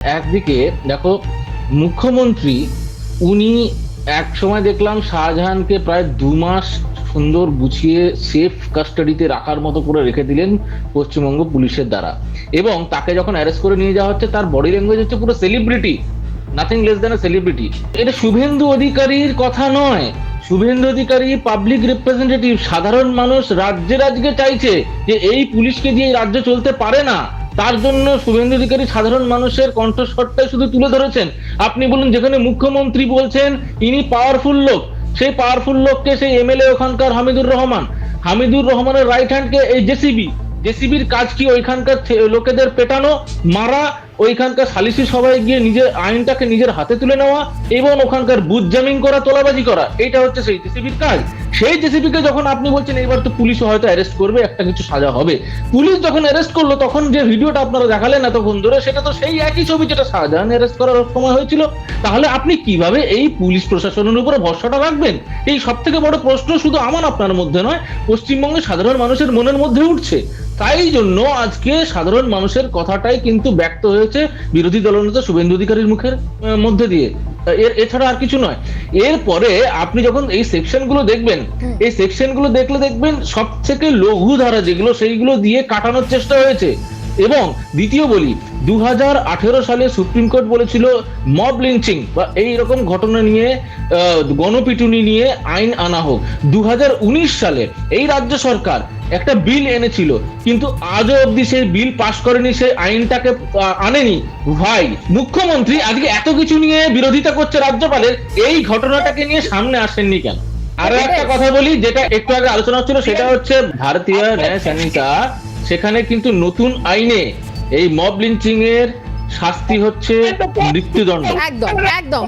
একদিকে দেখো মুখ্যমন্ত্রী, উনি এক সময় দেখলাম শাহজাহানকে প্রায় দু মাস সুন্দর গুছিয়ে সেফ কাস্টাডিতে রাখার মতো করে রেখে দিলেন পশ্চিমবঙ্গ পুলিশের দ্বারা। এবং তাকে যখন অ্যারেস্ট করে নিয়ে যাওয়া হচ্ছে, তার বডি ল্যাঙ্গুয়েজ হচ্ছে পুরো celebrity nothing less than celebrity এটা শুভেন্দু অধিকারীর কথা নয়। শুভেন্দু অধিকারী পাবলিক রিপ্রেজেন্টেটিভ সাধারণ মানুষ রাজ্যের আজকে চাইছে যে এই পুলিশকে দিয়ে রাজ্য চলতে পারে না। তার জন্য শুভেন্দু অধিকারী সাধারণ মানুষের কণ্ঠস্বরটাই শুধু তুলে ধরেছেন। আপনি বলুন, যেখানে মুখ্যমন্ত্রী বলছেন, ইনি পাওয়ারফুল লোক। সেই পাওয়ারফুল লোককে সেই এমএলএ ওখানকার হামিদুর রহমান। হামিদুর রহমানের রাইট হ্যান্ডকে এই জেসিবি জেসিবির কাজ কি ওইখানকার লোকেদের পেটানো, মারা ওইখানকার সালিসি সভায় গিয়ে নিজের আইনটাকে নিজের হাতে তুলে নেওয়া এবং ওখানকার বুথ জামিং করা, তোলাবাজি করা এটা হচ্ছে সেই জেসিবির কাজ। সেই জেসিবিকে যখন আপনি বলছেন এবার তো পুলিশও হয়তো অ্যারেস্ট করবে, একটা কিছু সাজা হবে। পুলিশ যখন অ্যারেস্ট করল, তখন যে ভিডিওটা আপনারা দেখালেন এতক্ষণ ধরে, সেটা তো সেই একই ছবি যেটা শাহজাহান অ্যারেস্ট করার সময় হয়েছিল। তাহলে আপনি কীভাবে এই পুলিশ প্রশাসনের উপরে ভরসাটা রাখবেন? এই সব থেকে বড় প্রশ্ন শুধু আমার, আপনার মধ্যে নয়, পশ্চিমবঙ্গের সাধারণ মানুষের মনের মধ্যে উঠছে। তাই জন্য আজকে সাধারণ মানুষের কথাটাই কিন্তু ব্যক্ত হয়েছে। বিরোধী দলনেতা শুভেন্দু অধিকারীর মুখের মধ্যে দিয়ে। এর এছাড়া আর কিছু নয়। এরপরে আপনি যখন এই সেকশনগুলো দেখবেন এই সেকশনগুলো দেখলে দেখবেন সব থেকে লঘু ধারা যেগুলো সেইগুলো দিয়ে কাটানোর চেষ্টা হয়েছে। এবং দ্বিতীয় বলি দু সালে সুপ্রিম কোর্ট বলেছিল মব লিঞ্চিং বা এই রকম ঘটনা নিয়ে গণপিটুনি নিয়ে আইন আনা হোক। দু সালে এই রাজ্য সরকার একটা বিল এনেছিল কিন্তু আজও অবধি সেই বিল পাশ করেনি সেই আইনটাকে আনেনি। ভাই মুখ্যমন্ত্রী আজকে এত কিছু নিয়ে বিরোধিতা করছে রাজ্যপালের এই ঘটনাটাকে নিয়ে সামনে আসেননি কেন? আরও একটা কথা বলি যেটা একটু আগে আলোচনা হচ্ছিল সেটা হচ্ছে ভারতীয় ন্যায় সংহিতা সেখানে কিন্তু নতুন আইনে এই মব লিঞ্চিং এর শাস্তি হচ্ছে মৃত্যুদণ্ড। একদম একদম।